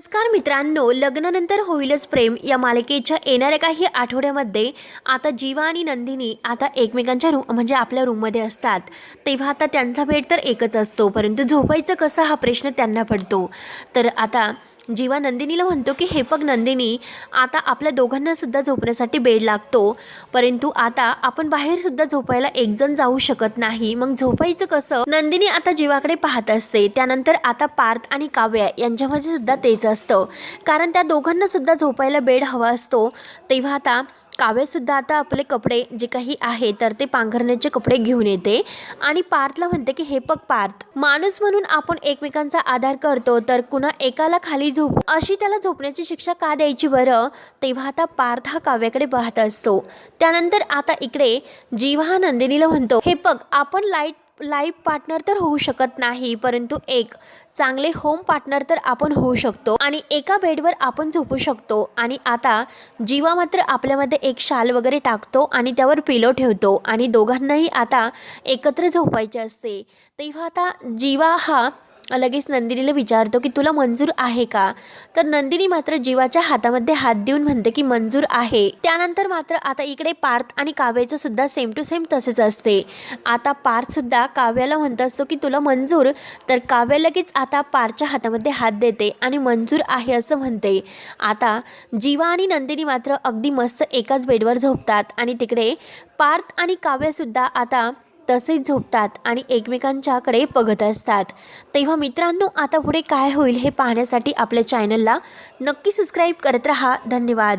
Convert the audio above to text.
नमस्कार मित्रांनो लग्नानंतर होईलच प्रेम. या मालिकेच्या येणाऱ्या काही आठवड्यामध्ये आता जीवा आणि नंदिनी आता एकमेकांच्या रूम म्हणजे आपल्या रूममध्ये असतात. तेव्हा आता त्यांचा भेट तर एकच असतो परंतु झोपायचं कसं हा प्रश्न त्यांना पडतो. तर आता जेव्हा नंदिनीला म्हणतो की हे बघ नंदिनी आता आपल्या दोघांनासुद्धा झोपण्यासाठी बेड लागतो. परंतु आता आपण बाहेरसुद्धा झोपायला एकजण जाऊ शकत नाही. मग झोपायचं कसं? नंदिनी आता जीवाकडे पाहत असते. त्यानंतर आता पार्थ आणि काव्या यांच्यामध्ये सुद्धा तेच असतं. कारण त्या दोघांनासुद्धा झोपायला बेड हवा असतो. तेव्हा आता काव्यसुद्धा आता आपले कपडे जे काही आहे तर ते पांघरण्याचे कपडे घेऊन येते. आणि पार्थला म्हणते की हे पग पार्थ माणूस म्हणून आपण एकमेकांचा आधार करतो तर कुणा एकाला खाली झोप अशी त्याला झोपण्याची शिक्षा का द्यायची बरं? तेव्हा आता पार्थ हा काव्याकडे पाहत असतो. त्यानंतर आता इकडे जीवा हा नंदिनीला म्हणतो हे पग आपण लाइट लाईफ पार्टनर तर होऊ शकत नाही परंतु एक चांगले होम पार्टनर तर आपण होऊ शकतो आणि एका बेडवर आपण झोपू शकतो आणि आता जीवा मात्र आपल्यामध्ये एक शाल वगैरे टाकतो आणि त्यावर पिलो ठेवतो आणि दोघांनाही आता एकत्र झोपायचे असते. तेव्हा आता जीवा हा लगेच नंदिनीला विचारतो की तुला मंजूर आहे का? तर नंदिनी मात्र जीवाच्या हातामध्ये हात देऊन म्हणते की मंजूर आहे. त्यानंतर मात्र आता इकडे पार्थ आणि काव्याचं सुद्धा सेम टू सेम तसेच असते. आता पार्थ सुद्धा काव्याला म्हणत असतो की तुला मंजूर? तर काव्य लगेच आता पारच्या हातामध्ये हात देते आणि मंजूर आहे असं म्हणते. आता जीवा आणि नंदिनी मात्र अगदी मस्त एकाच बेडवर झोपतात आणि तिकडे पार्थ आणि काव्यसुद्धा आता तसेच झोपतात आणि एकमेकांच्याकडे बघत असतात. तेव्हा मित्रांनो आता पुढे काय होईल हे पाहण्यासाठी आपल्या चॅनलला नक्की सबस्क्राईब करत रहा. धन्यवाद.